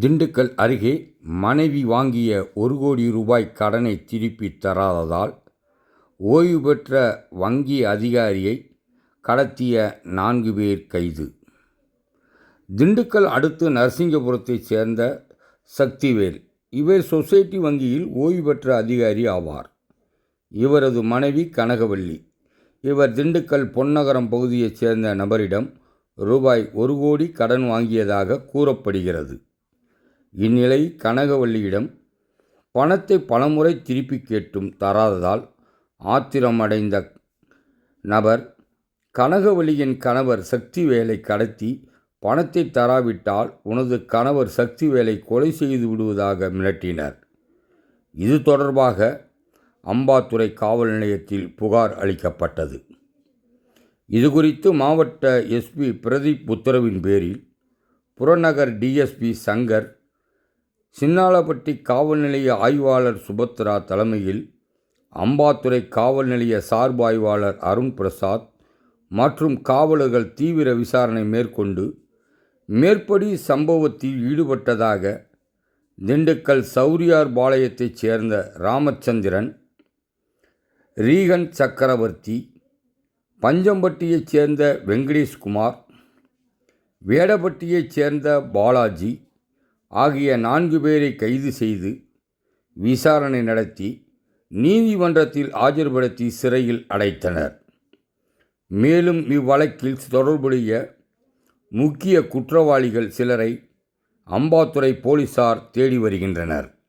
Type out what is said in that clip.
திண்டுக்கல் அருகே மனைவி வாங்கிய ஒரு கோடி ரூபாய் கடனை திருப்பித் தராததால் ஓய்வு பெற்ற வங்கி அதிகாரியை கடத்திய நான்கு பேர் கைது. திண்டுக்கல் அடுத்து நரசிங்கபுரத்தைச் சேர்ந்த சக்திவேல் இவர் சொசைட்டி வங்கியில் ஓய்வு பெற்ற அதிகாரி ஆவார். இவரது மனைவி கனகவல்லி இவர் திண்டுக்கல் பொன்னகரம் பகுதியைச் சேர்ந்த நபரிடம் ரூபாய் ஒரு கோடி கடன் வாங்கியதாக கூறப்படுகிறது. இந்நிலை கனகவல்லியிடம் பணத்தை பலமுறை திருப்பி கேட்டும் தராததால் ஆத்திரமடைந்த நபர் கனகவல்லியின் கணவர் சக்திவேலை கடத்தி பணத்தை தராவிட்டால் உனது கணவர் சக்திவேலை கொலை செய்து விடுவதாக மிரட்டினர். இது தொடர்பாக அம்பாத்துறை காவல் நிலையத்தில் புகார் அளிக்கப்பட்டது. இதுகுறித்து மாவட்ட எஸ்பி பிரதீப் உத்தரவின் பேரில் புறநகர் டிஎஸ்பி சங்கர் சின்னாளப்பட்டி காவல் நிலைய ஆய்வாளர் சுபத்ரா தலைமையில் அம்பாத்துறை காவல் நிலைய சார்பு ஆய்வாளர் அருண் பிரசாத் மற்றும் காவலர்கள் தீவிர விசாரணை மேற்கொண்டு மேற்படி சம்பவத்தில் ஈடுபட்டதாக திண்டுக்கல் சௌரியார் பாளையத்தைச் சேர்ந்த ராமச்சந்திரன் ரீகன் சக்கரவர்த்தி பஞ்சம்பட்டியைச் சேர்ந்த வெங்கடேஷ்குமார் வேடப்பட்டியைச் சேர்ந்த பாலாஜி ஆகிய நான்கு பேரை கைது செய்து விசாரணை நடத்தி நீதிமன்றத்தில் ஆஜர்படுத்தி சிறையில் அடைத்தனர். மேலும் இவ்வழக்கில் தொடர்புடைய முக்கிய குற்றவாளிகள் சிலரை அம்பாத்துறை போலீசார் தேடி வருகின்றனர்.